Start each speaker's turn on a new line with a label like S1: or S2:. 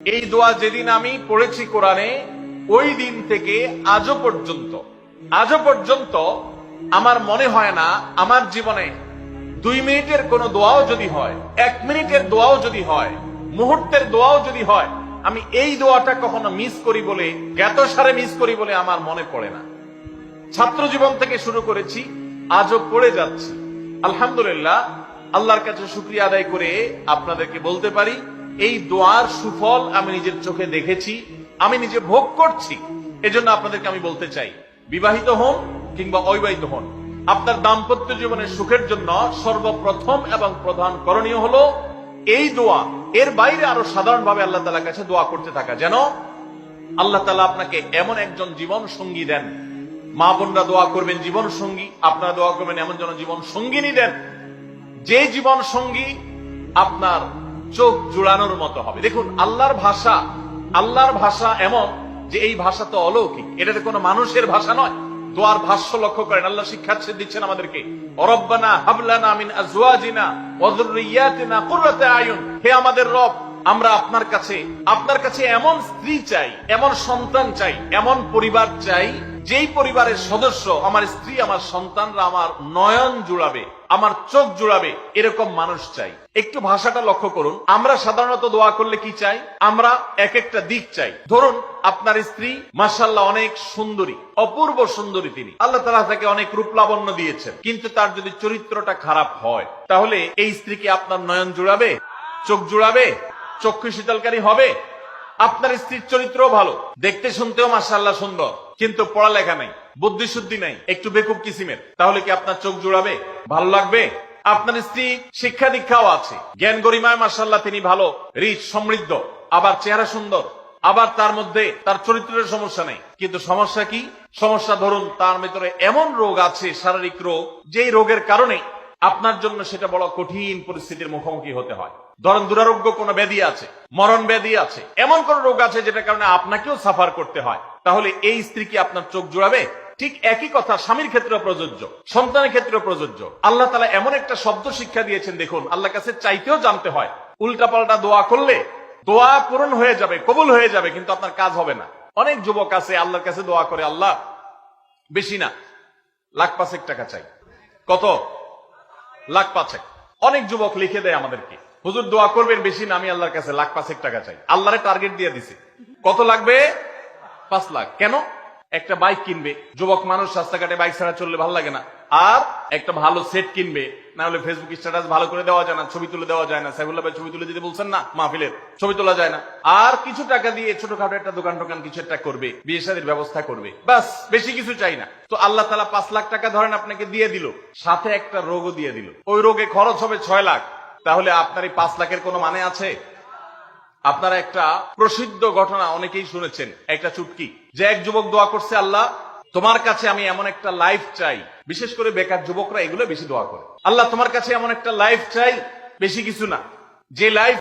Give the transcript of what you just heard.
S1: এই দোয়া যেদিন আমি পড়েছি কোরআনে, ওই দিন থেকে আজও পর্যন্ত। আজও পর্যন্ত আমার মনে হয় না, আমার জীবনে দুই মিনিটের কোনো দোয়াও যদি হয়, এক মিনিটের দোয়াও যদি হয়, মুহূর্তের দোয়াও যদি হয়, আমি এই দোয়াটা কখনো মিস করি বলে জ্ঞাত সারে মিস করি বলে আমার মনে পড়ে না। ছাত্র জীবন থেকে শুরু করেছি, আজও পড়ে যাচ্ছি। আলহামদুলিল্লাহ, আল্লাহর কাছে শুক্রিয়া আদায় করে আপনাদেরকে বলতে পারি এই দোয়ার সুফল আমি নিজের চোখে দেখেছি, আমি নিজে ভোগ করছি। এজন্য আপনাদেরকে আমি বলতে চাই, বিবাহিত হন কিংবা অবিবাহিত হন, আপনার দাম্পত্য জীবনের সুখের জন্য সর্বপ্রথম এবং প্রধান করণীয় হলো এই দোয়া। এর বাইরে আরও সাধারণভাবে আল্লাহ তালার কাছে দোয়া করতে থাকা। যেন আল্লাহ তালা আপনাকে এমন একজন জীবন সঙ্গী দেন। মা বোনরা দোয়া করবেন জীবন সঙ্গী আপনারা দোয়া করবেন এমন যেন জীবন সঙ্গিনী দেন। যে জীবন সঙ্গী আপনার চোখ জুড়ানোর মতো হবে। দেখুন, আল্লাহর ভাষা আল্লাহর ভাষা এমন যে এই ভাষা তো অলৌকিক। এটা তো কোনো মানুষের ভাষা নয়। দোয়ার ভাষ্য লক্ষ্য করেন। আল্লাহ শিক্ষা দিচ্ছেন আমাদেরকে, অরব্বানা হাবলানা মিন আজওয়াজিনা ওয়া যুররিয়াতিনা আয়ুন। হে আমাদের রব আমরা আপনার কাছে আপনার কাছে এমন স্ত্রী চাই, এমন সন্তান চাই, এমন পরিবার চাই, যেই পরিবারের সদস্য আমার স্ত্রী, আমার সন্তানরা আমার নয়ন জুড়াবে, আমার চোখ জুড়াবে, এরকম মানুষ চাই। একটু ভাষাটা লক্ষ্য করুন। আমরা সাধারণত দোয়া করলে কি চাই? আমরা এক একটা দিক চাই। ধরুন, আপনার স্ত্রী মাসাল্লাহ অনেক সুন্দরী, অপূর্ব সুন্দরী তিনি। আল্লাহ তালা তাকে অনেক রূপ লাবণ্য দিয়েছেন। কিন্তু তার যদি চরিত্রটা খারাপ হয়, তাহলে এই স্ত্রীকে আপনার নয়ন জুড়াবে? চোখ জুড়াবে? চক্ষু শীতলকারী হবে? আপনার স্ত্রীর চরিত্র ভালো। দেখতে শুনতেও মাসাল্লাহ সুন্দর। কিন্তু পড়ালেখা নাই বুদ্ধি শুদ্ধি নাই, একটু বেকুব কিসিমের। তাহলে কি আপনার চোখ জুড়াবে? ভালো লাগবে? আপনার স্ত্রী শিক্ষা দীক্ষাও আছে। জ্ঞান গরিমায় মাসাল্লাহ তিনি ভালো, রিচ, সমৃদ্ধ। আবার চেহারা সুন্দর। আবার তার মধ্যে তার চরিত্রের সমস্যা নেই। কিন্তু সমস্যা কি? সমস্যা ধরুন তার ভিতরে এমন রোগ আছে, শারীরিক রোগ, যেই রোগের কারণে আপনার জন্য সেটা বড় কঠিন পরিস্থিতির মুখোমুখি হতে হয়। ধরেন দুরারোগ্য কোনো ব্যাধি আছে, মরণ ব্যাধি আছে, এমন কোন রোগ আছে যেটার কারণে আপনাকেও সাফার করতে হয়। তাহলে এই স্ত্রী কি আপনার চোখ জোড়াবে? ঠিক একই কথা, স্বামীর ক্ষেত্রে প্রযোজ্য, সন্তানের ক্ষেত্রে প্রযোজ্য। আল্লাহ তালা এমন একটা শব্দ শিক্ষা দিয়েছেন, দেখুন আল্লাহ কাছে চাইতেও জানতে হয়। উল্টাপাল্টা দোয়া করলে দোয়া পূরণ হয়ে যাবে, কবুল হয়ে যাবে, কিন্তু আপনার কাজ হবে না। অনেক যুবক আছে, আল্লাহর কাছে দোয়া করে, আল্লাহ, বেশি না, লাখ পাঁচেক টাকা চাই। কত? লাখ পাঁচেক। অনেক যুবক লিখে দেয় আমাদেরকে, হুজুর, দোয়া করবেন বেশি না, আমি আল্লাহর কাছে লাখ পাঁচেক টাকা চাই। আল্লাহরে টার্গেট দিয়ে দিছে। কত লাগবে? পাঁচ লাখ। কেন? একটা বাইক কিনবে। যুবক মানুষ রাস্তাঘাটে বাইক ছাড়া চললে ভালো লাগে না। আর একটা ভালো সেট কিনবে, না হলে ফেসবুক স্ট্যাটাস ভালো করে দেওয়া যায় না, ছবি তুলে দেওয়া যায় না। সাইফুল্লাহ ভাই ছবি তুলে দিতে বলছেন না? মাহফিলের। ছবি তোলা যায় না। আর কিছু টাকা দিয়ে ছোটখাটো একটা দোকান টোকান কিছু একটা করবে, বিয়ে শাদীর ব্যবস্থা করবে। বাস বেশি কিছু চাই না। তো আল্লাহ তালা পাঁচ লাখ টাকা ধরেন আপনাকে দিয়ে দিল, সাথে একটা রোগও দিয়ে দিল। ওই রোগে খরচ হবে ছয় লাখ। তাহলে আপনার এই পাঁচ লাখের কোনো মানে আছে? আপনারা একটা প্রসিদ্ধ ঘটনা অনেকেই শুনেছেন। একটা চুটকি। যে এক যুবক দোয়া করছে, আল্লাহ তোমার কাছে আমি এমন একটা লাইফ চাই। বিশেষ করে বেকার যুবকরা এগুলো বেশি দোয়া করে। আল্লাহ তোমার কাছে এমন একটা লাইফ চাই, বেশি কিছু না। যে লাইফ